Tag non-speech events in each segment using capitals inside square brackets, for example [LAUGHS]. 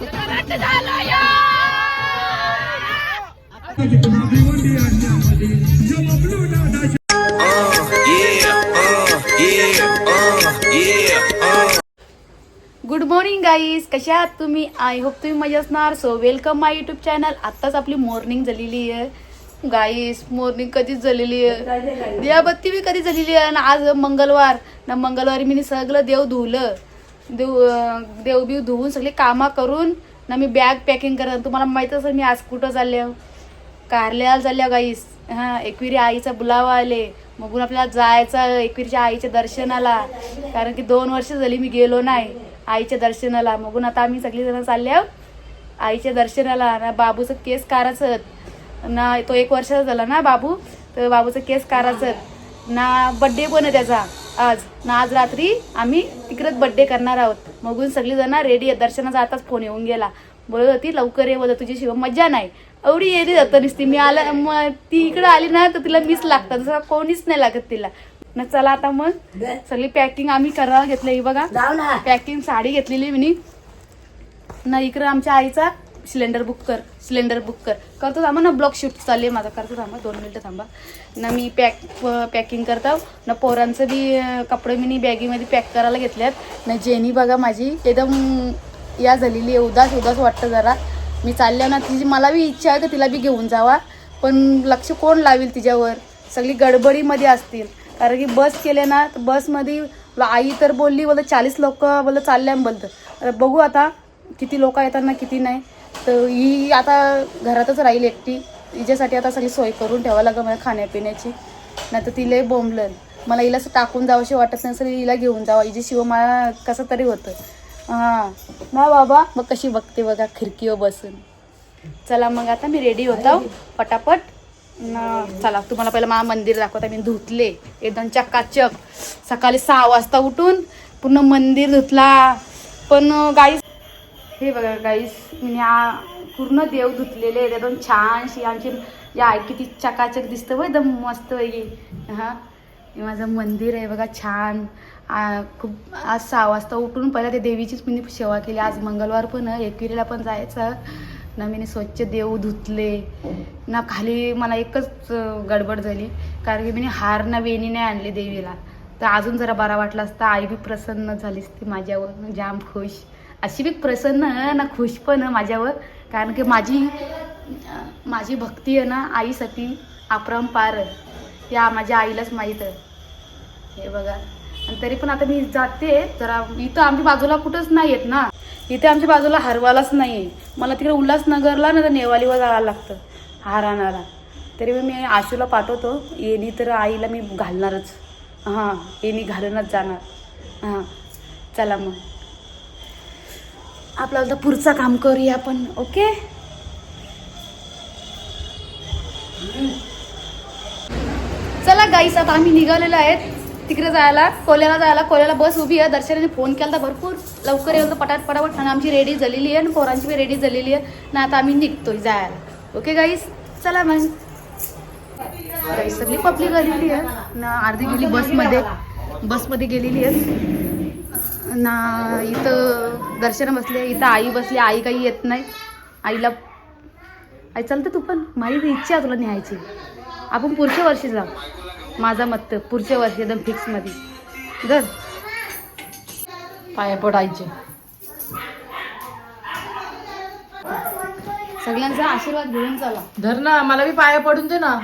Good morning guys कशा आहात तुम्ही? आय होप तुम्ही मजा असणार. So welcome my YouTube channel आत्ताच आपली मॉर्निंग झालेली आहे. गाईस मॉर्निंग कधीच झालेली आहे. दियाबत्ती बी कधी झालेली आहे? आणि आज मंगळवार. ना मंगळवारी मी सगळं देव धुवलं. देव देवबीव देव बिव धुवून सगळी कामं करून ना मी बॅग पॅकिंग करत तुम्हाला माहीत असेल मी आज कुठं चालले कारल्याला चालल्या गाईस हां एकविरी आईचा बुलावा आले. मगून आपल्याला जायचं एकविरीच्या आईच्या दर्शनाला. कारण की दोन वर्ष झाली मी गेलो नाही आईच्या दर्शनाला. मगून आता आम्ही सगळीजणं चालले आईच्या दर्शनाला. ना बाबूचं केस काराचं ना तो एक वर्षाचा झाला ना बाबू? तर बाबूचं केस काराचं ना बड्डे पण आहे त्याचा. आज. ना आज रात्री आम्ही तिकडेच बड्डे करणार आहोत. मगून सगळीजण रेडी आहे दर्शनाचा आताच फोन येऊन गेला. बोलत होती लवकर ये बोलत तुझी शिव मज्जा नाही. एवढी येरी जातं नुसती. मी आला मग ती इकडे आली ना तर तिला मिस लागतात. जसं कोणीच नाही लागत तिला. ना चला आता मग. सगळी पॅकिंग आम्ही करायला घेतली बघा. पॅकिंग साडी घेतलेली मी. ना इकडं आमच्या आईचा सिलेंडर बुक कर सिलेंडर बुक कर. करतो थांबा ना ब्लॉक शूट चालले आहे माझा. करतो थांबा दोन मिनटं थांबा. ना मी पॅक पॅकिंग करता. ना पोरांचं बी कपडे मी नी बॅगीमध्ये पॅक करायला घेतल्यात. ना जेनी बघा माझी एकदम या झालेली आहे. उदास उदास वाटतं जरा. मी चालल्या ना तिची मला बी इच्छा आहे का तिला बी घेऊन जावा. पण लक्ष कोण लावेल तिच्यावर? सगळी गडबडीमध्ये असतील. कारण की बस केले ना तर बसमध्ये आई तर बोलली बोल चाळीस लोक बोल चालल्या बोलतं. बघू आता किती लोक येतात ना किती नाही. तर ही आता घरातच राहील एकटी. हिच्यासाठी आता सगळी सोय करून ठेवावं लागेल मला खाण्यापिण्याची. नाही तर तिला बोंबलं मला हिला असं टाकून जावंशी वाटत नाही सर हिला घेऊन जावं. हिची शिव मला कसं तरी होतं. हां. ना बाबा मग कशी बघते बघा खिडकीवर बसून. चला मग आता मी रेडी होतो. पटापट. ना चला तुम्हाला पहिलं मला मंदिर दाखवता. मी धुतले. एकदम चकाचक सकाळी सहा वाजता उठून पूर्ण मंदिर धुतला. पण गाई हे बघा गाईस मी पूर्ण देव धुतलेले आहेत. एकदम छानशी आमची या आई किती चकाचक दिसतं बघ एकदम मस्त पैकी. हां. हे माझं मंदिर आहे बघा छान. खूप आज सहा वाजता उठून पहिला ते देवीचीच मी सेवा केली. आज मंगळवार पण एकविरीला पण जायचं. ना मी स्वच्छ देव धुतले. ना खाली मला एकच गडबड झाली. कारण की मी हार ना वेणी नाही आणली देवीला. तर अजून जरा बरा वाटला असता आई बी प्रसन्न झाली असती माझ्यावर जाम खुश. अशी बी प्रसन्न ना खुश पण माझ्यावर. कारण की माझी माझी भक्ती आहे ना आईसाठी अपरंपार या माझ्या आईलाच माहीत आहे. हे बघा. आणि तरी पण आता मी जाते. जरा इथं आमच्या बाजूला कुठंच नाही येत ना. इथे आमच्या बाजूला हरवालाच नाही आहे. मला तिकडे उल्हासनगरला ना तर नेवालीवर जायला लागतं. हार तरी मी आशूला पाठवतो. येणी तर आईला मी घालणारच. हां येणी घालूनच जाणार. हां चला मग. आपलं आता पुढचं काम करूया आपण ओके? चला गाईस आता आम्ही निघालेलो आहेत. तिकडे जायला कोल्याला जायला. कोल्याला बस उभी आहे. दर्शनाने फोन केला तर भरपूर. लवकर येऊ तर पटाट पटापट. आणि आमची रेडी झालेली आहे आणि पोरांची पण रेडी झालेली आहे. ना आता आम्ही निघतोय जायला. ओके गाईस चला मग. गाईस सगळी पब्लिक आलेली आहे. ना अर्धी गेली बसमध्ये. बसमध्ये गेलेली आहे. ना इथं दर्शन बसले इथं आई बसली आई काही येत नाही. आईला आई चालतं तू पण. माझी इच्छा आहे तुला न्यायची. आपण पुढच्या वर्षी जाऊ. माझा मत पुढच्या वर्षी एकदम फिक्समध्ये जर पाया पडायचे सगळ्यांचा आशीर्वाद घेऊन चला. धर ना मला बी पाया पडून दे ना.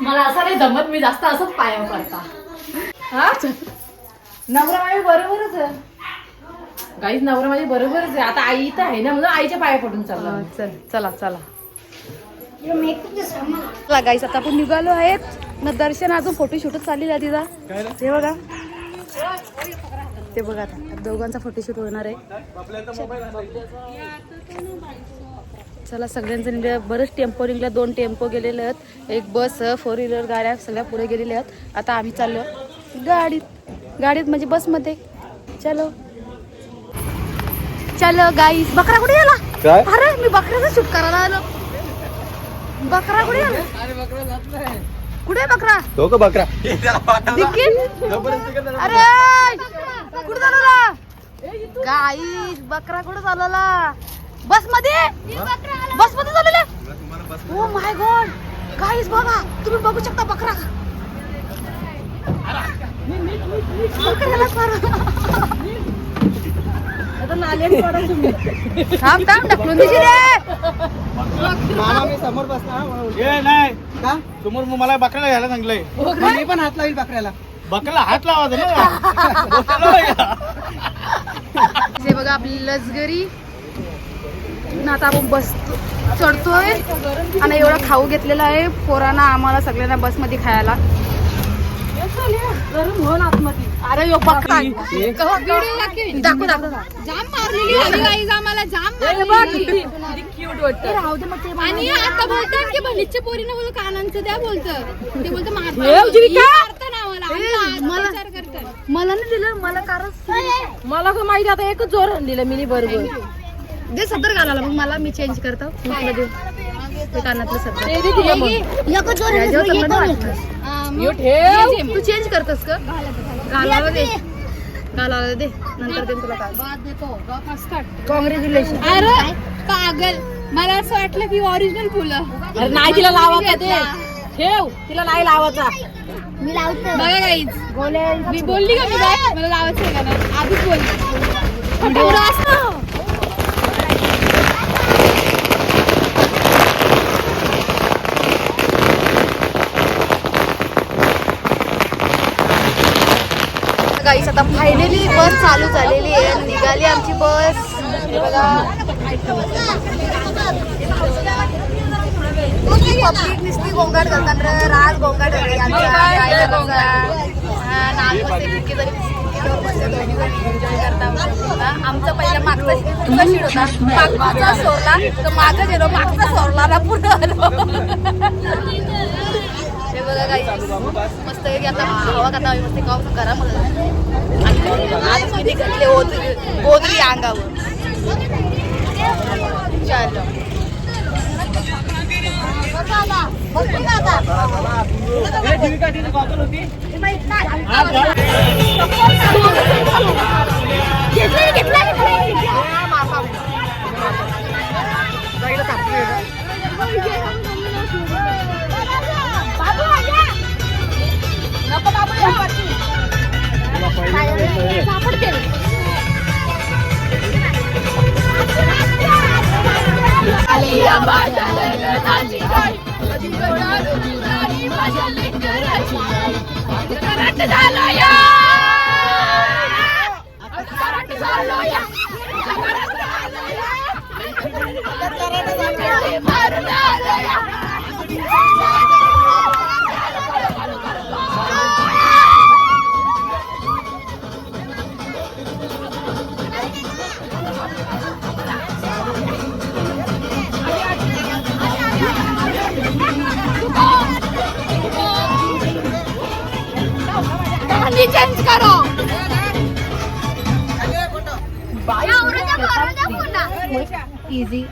मला असं नाही जमत मी जास्त असंच पाया पडता. हा? नवरा माझी बरोबरच आहे. काहीच नवरा माझी बरोबरच आहे. आता आई इथं आहे ना म्हणून आईच्या पाया पडून चालला चल चला चला. चला गाईस आता आपण निघालो आहेत. मग दर्शन अजून फोटोशूटच चाललेला आहे तिचा ते बघा. ते बघा आता. दोघांचा फोटोशूट होणार आहे. चला सगळ्यांचं निघलं बरेच टेम्पो निघल्या दोन टेम्पो गेलेले आहेत. एक बस फोर व्हीलर गाड्या सगळ्या पुढे गेलेल्या आहेत. आता आम्ही चाललो. गाडीत गाडीत म्हणजे बसमध्ये. चलो. चलो गाईस बकरा कुठे गेला? काय? अरे मी बकऱ्याचा शूट करायला आलो. बकरा कुठे गेला? कुठे बकरा? तो का बकरा? अरे कुठे झाला गाई बकरा कुठं चालवला बसमध्ये बसमध्ये चालवला ओ माय गॉड गाईज बघा तुम्ही बघू शकता बकरा. थांब थांब ढकलून देशील रे? मामा मी समोर बसणार नाही. का? समोर मग मला बकऱ्याला घ्यायला सांगलंय मी पण हात लावील बकऱ्याला. बकऱ्याला हात लावायचा ना. हे बघा आपली लसगरी. ना आता आपण बस चढतोय. आणि एवढं खाऊ घेतलेलं आहे. पोरांना आम्हाला सगळ्यांना बसमध्ये खायला. अरे यो बकरा दाखव दाखव. जाम मारलेली होती गाईज आम्हाला जाम मारलेली आणि आता बोलतात की भलीच्या पोरीनं बोल कानांचं द्या बोलतं. ते बोलतं मारता मारतं ना आम्हाला. आमचा मला- नाही दिलं मला कारण मला का माहिती आता एकच जोर दिलं मिनी बरोबर. दे सदर घालायला मग मला मी चेंज करतो. कानातलं सदर ते दे यो ठेव. तू चेंज करतोस का घालायला दे. घालायला दे. नंतर दे तुला काय कॉंग्रॅच्युलेशन अरे पागल. मला असं वाटलं की ओरिजिनल फुलं. अरे नाही तिला ते. ठेव. तिला नाही लावायचा. बघा गाईज मी बोलली का मी काय मला लावायचं का नाही? आधीच बोलली. असतं. गाईस आता फायनली बस चालू झालेली आहे. निघाली आमची बस पब्लिक नुसती गोंगाट करतात रे. राज गोंगाट. आमचा पहिला मागचा होता. मागचा सोरला. तर मागं गेलो. मागचा सोरला ना पुढं बघा काही मस्त की आता हवा खाता मस्त गाव करा मला आज मी निघाले ओदरी ओदरी अंगावर. बॉटल या. चेंज करो इझी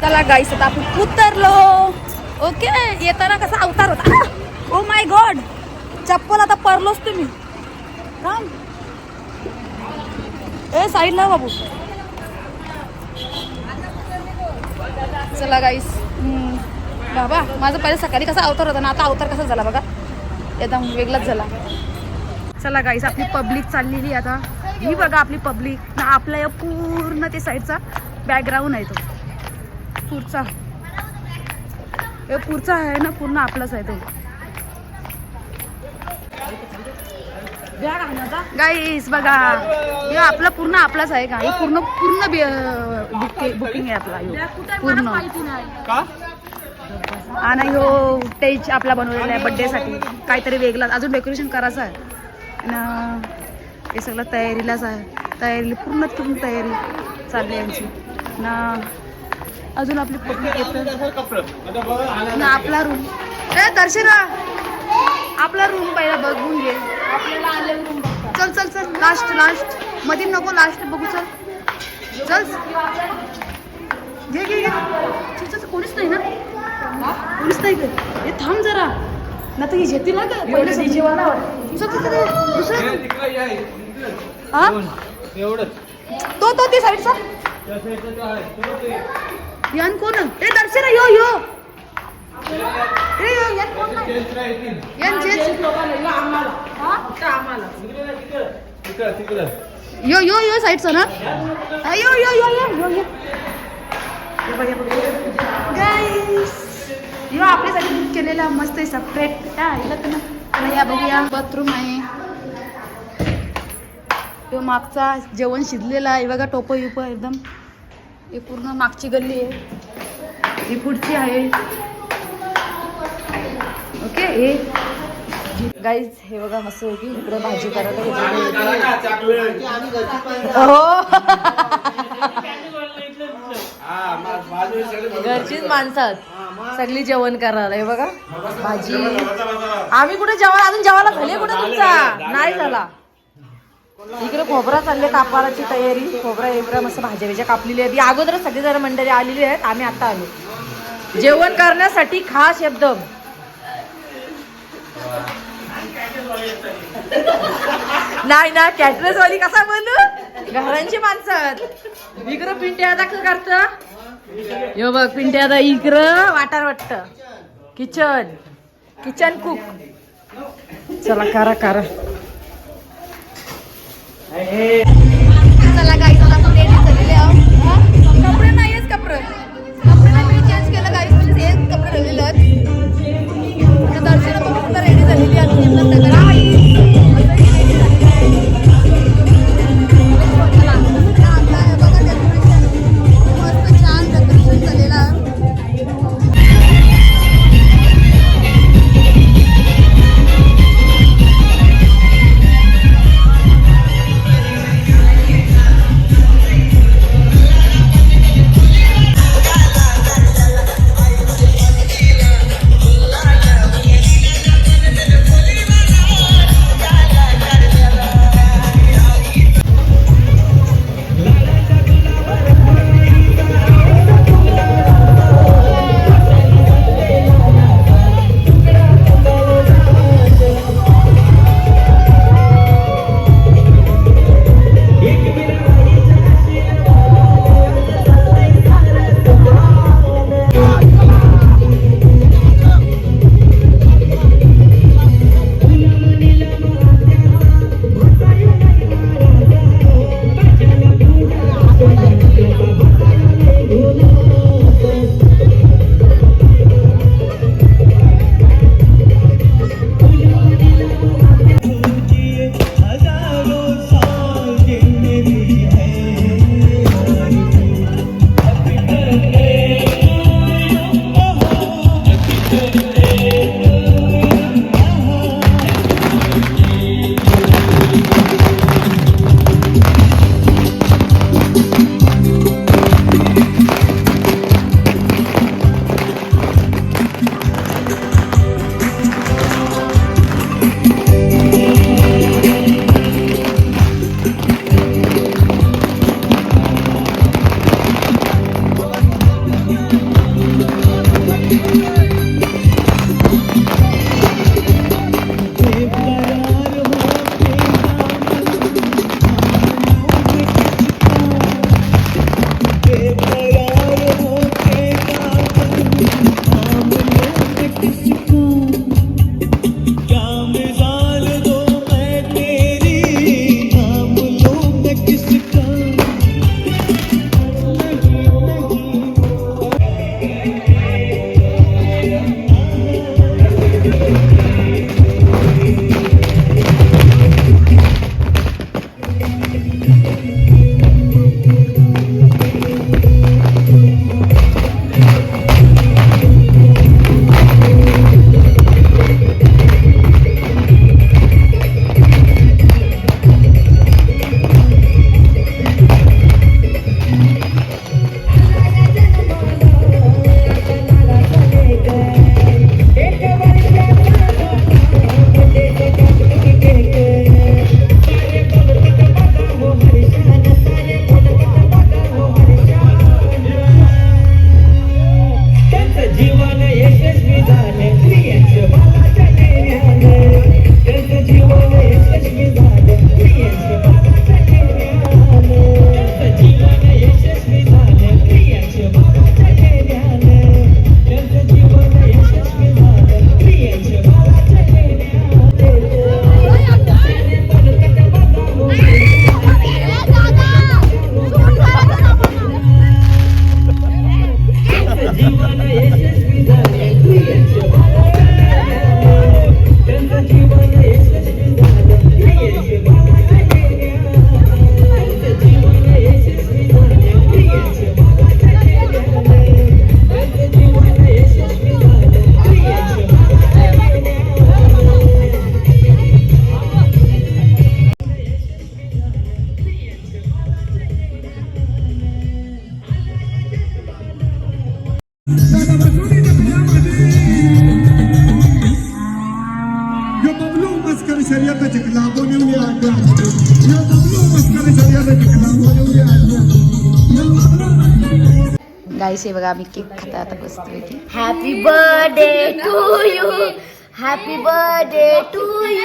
चला गाईस आता आपण उतरलो ओके येताना कसा अवतार होता ओ माय गॉड चप्पल आता पडलोच तुम्ही. थांब. ए साईडला बाबू. चला गाईस बाबा माझं पहिले सकाळी कसा अवतार होता ना आता अवतार कसा झाला बघा. एकदम वेगळाच झाला. चला गाईस आपली पब्लिक चाललेली आता. ही बघा आपली पब्लिक ना आपला या पूर्ण ते साईडचा बॅकग्राऊंड आहे तो. पुढचा. हे पुढचा आहे ना पूर्ण आपलाच आहे तो. गाईस बघा. हे आपला पूर्ण आपलाच आहे का हे पूर्ण पूर्ण बुकिंग आहे आपला. पूर्ण. आणि हो स्टेज आपला बनवलेला आहे birthday साठी. काहीतरी वेगळा. अजून डेकोरेशन करायचं आहे. आणि हे सगळं तयारीलाच आहे. तयारी पूर्ण पूर्ण तयारी चालली यांची ना अजून आपली पब्लिक येतं ना आपला रूम ए दर्शना! आपला रूम पहिला बघून घे. चल चल चल. लास्ट लास्टमध्ये नको लास्ट बघू चल. चल. घे घे घे. चल, चल, चल, कोणीच नाही ना? कोणीच नाही. हे थांब जरा. ना तर हे येतील ना का? पहिले दुसरं. हा? तो तो ते साईडचा ते ते. यान कोण? ए दर्शना यो यो. यो यो यो ना. हा, यो यो यो यो यो यो. गाईस यो आपल्यासाठी बुक केलेला मस्त आहे सेपरेट या याला तर ना तर या बघूया. बाथरूम आहे. यो मागचा जेवण शिजलेला आहे. बघा टोप विप एकदम. हे पूर्ण मागची गल्ली आहे. ही पुढची आहे. हे गाईज हे बघा मस्त होती इकडे भाजी करायला हो. घरचीच माणसात सगळी जेवण करायला हे बघा. भाजी. आम्ही कुठे जेवण अजून जेवायला झाले कुठे तुमचा? नाही झाला. इकडे खोबरा चालले कापाराची तयारी. खोबरा बिबरा मस्त भाज्या बिज्या कापलेली आहेत. अगोदरच सगळी जण मंडळी आलेली आहेत. आम्ही आता आलो. जेवण करण्यासाठी खास एकदम. [LAUGHS] नाही ना कॅटरस वाली कसा बोलू घरांची माणसं. इकडं पिंट्या आता काय करत? यो बघ पिंट्या आता इकडं वाटार वाटत. किचन. किचन कुक चला करा करा. चला गाईस आता झालेले कपडे नाहीयेच कपडे. कपडे नाही मी चेंज केलं काही हेच कपडे ठेवलेले आहेत. दर्शन dahil yan, yung nagtatagay. हे बघा आम्ही केक खाता आता बसतोय happy birthday to you happy birthday to you